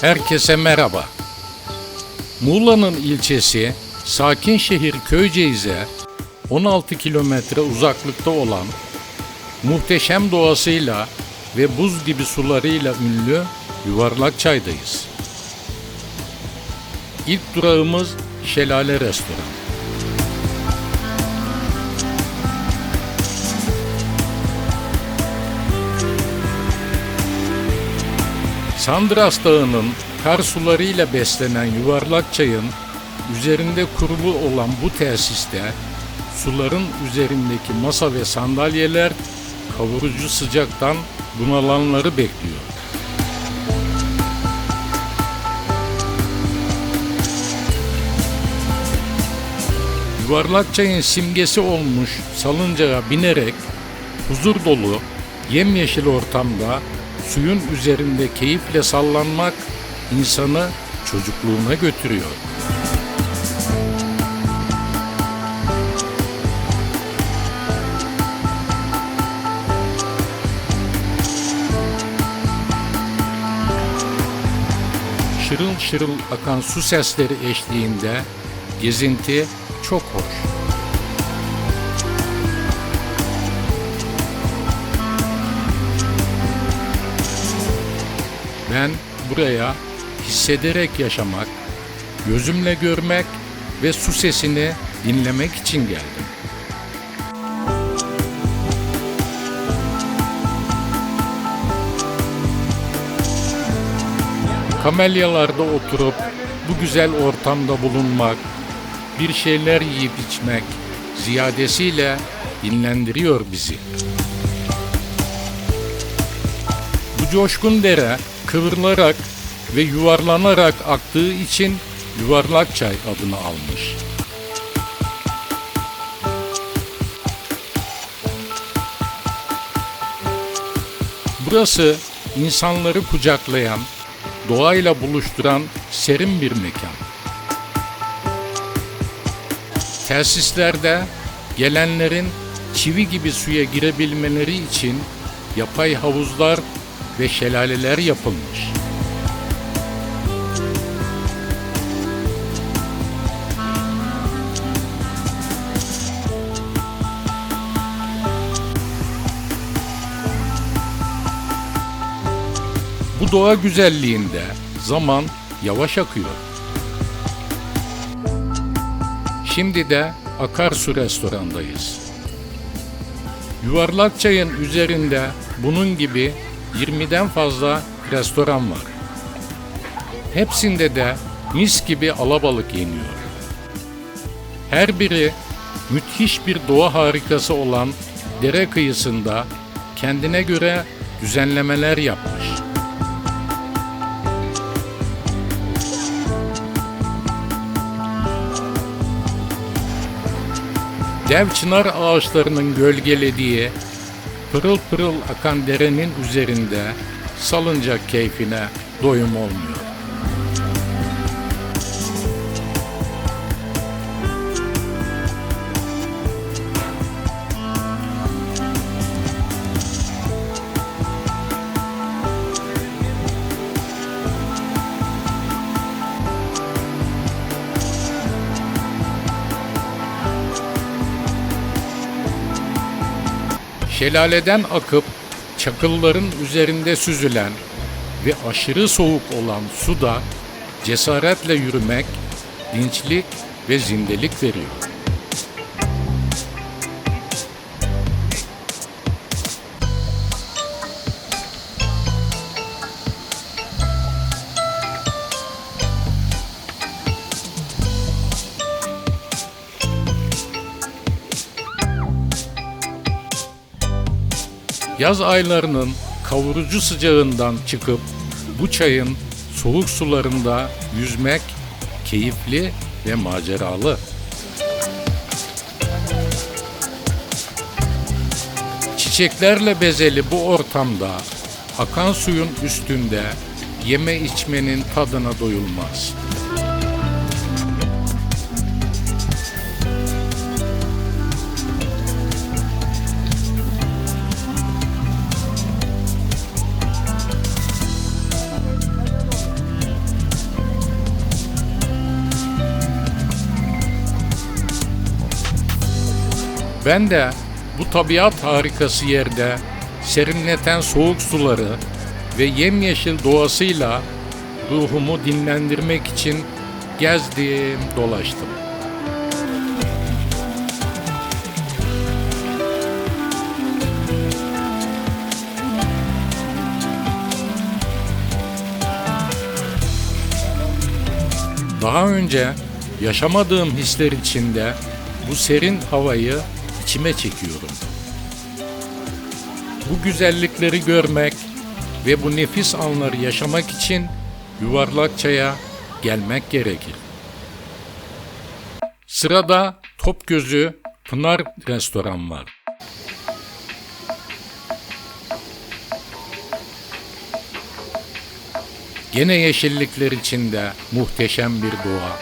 Herkese merhaba. Muğla'nın ilçesi sakin şehir Köyceğiz'e 16 kilometre uzaklıkta olan muhteşem doğasıyla ve buz gibi sularıyla ünlü Yuvarlakçay'dayız. İlk durağımız Şelale Restoran. Sandras Dağı'nın kar sularıyla beslenen yuvarlak çayın üzerinde kurulu olan bu tesiste suların üzerindeki masa ve sandalyeler kavurucu sıcaktan bunalanları bekliyor. Yuvarlak çayın simgesi olmuş salıncağa binerek huzur dolu, yemyeşil ortamda suyun üzerinde keyifle sallanmak insanı çocukluğuna götürüyor. Şırıl şırıl akan su sesleri eşliğinde gezinti çok hoş. Ben buraya hissederek yaşamak, gözümle görmek ve su sesini dinlemek için geldim. Kamelyalarda oturup bu güzel ortamda bulunmak, bir şeyler yiyip içmek ziyadesiyle dinlendiriyor bizi. Coşkun dere kıvrılarak ve yuvarlanarak aktığı için yuvarlak çay adını almış. Burası insanları kucaklayan, doğayla buluşturan serin bir mekan. Tesislerde gelenlerin çivi gibi suya girebilmeleri için yapay havuzlar ve şelaleler yapılmış. Bu doğa güzelliğinde zaman yavaş akıyor. Şimdi de Akarsu restorandayız. Yuvarlak çayın üzerinde bunun gibi 20'den fazla restoran var. Hepsinde de mis gibi alabalık yeniyor. Her biri müthiş bir doğa harikası olan dere kıyısında kendine göre düzenlemeler yapmış. Dev çınar ağaçlarının gölgelediği pırıl pırıl akan derenin üzerinde salıncak keyfine doyum olmuyor. Şelaleden akıp çakılların üzerinde süzülen ve aşırı soğuk olan suda cesaretle yürümek dinçlik ve zindelik veriyor. Yaz aylarının kavurucu sıcağından çıkıp bu çayın soğuk sularında yüzmek keyifli ve maceralı. Çiçeklerle bezeli bu ortamda akan suyun üstünde yeme içmenin tadına doyulmaz. Ben de bu tabiat harikası yerde serinleten soğuk suları ve yemyeşil doğasıyla ruhumu dinlendirmek için gezdim, dolaştım. Daha önce yaşamadığım hisler içinde bu serin havayı içime çekiyorum. Bu güzellikleri görmek ve bu nefis anları yaşamak için Yuvarlakça'ya gelmek gerekir. Sırada Topgözü Pınar Restoran var. Gene yeşillikler içinde muhteşem bir doğa,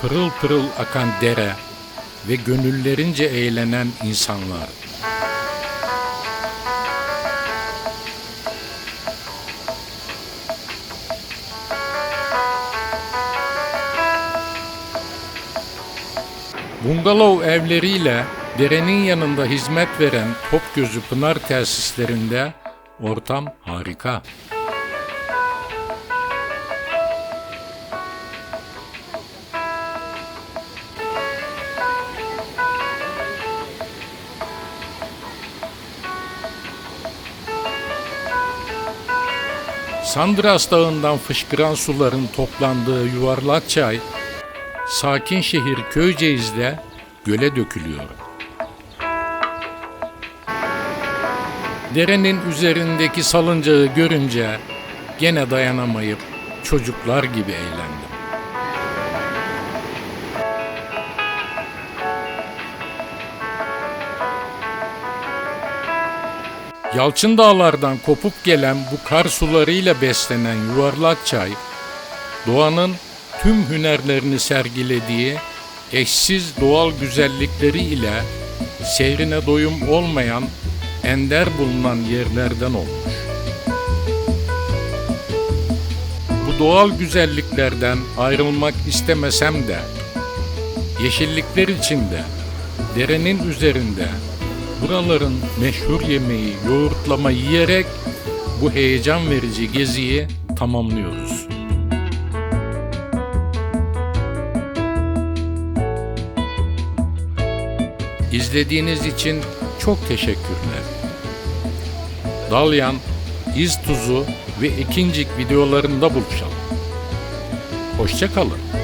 pırıl pırıl akan dere ve gönüllerince eğlenen insanlar. Bungalov evleriyle derenin yanında hizmet veren Topgözü Pınar tesislerinde ortam harika. Sandras Dağı'ndan fışkıran suların toplandığı yuvarlak çay, sakin şehir Köyceğiz'de göle dökülüyor. Derenin üzerindeki salıncağı görünce gene dayanamayıp çocuklar gibi eğlendim. Yalçın dağlardan kopup gelen bu kar sularıyla beslenen yuvarlak çay, doğanın tüm hünerlerini sergilediği eşsiz doğal güzellikleri ile seyrine doyum olmayan ender bulunan yerlerden olmuş. Bu doğal güzelliklerden ayrılmak istemesem de yeşillikler içinde derenin üzerinde buraların meşhur yemeği yoğurtlama yiyerek bu heyecan verici geziyi tamamlıyoruz. İzlediğiniz için çok teşekkürler. Dalyan, İz Tuzu ve İkincik videolarında buluşalım. Hoşçakalın.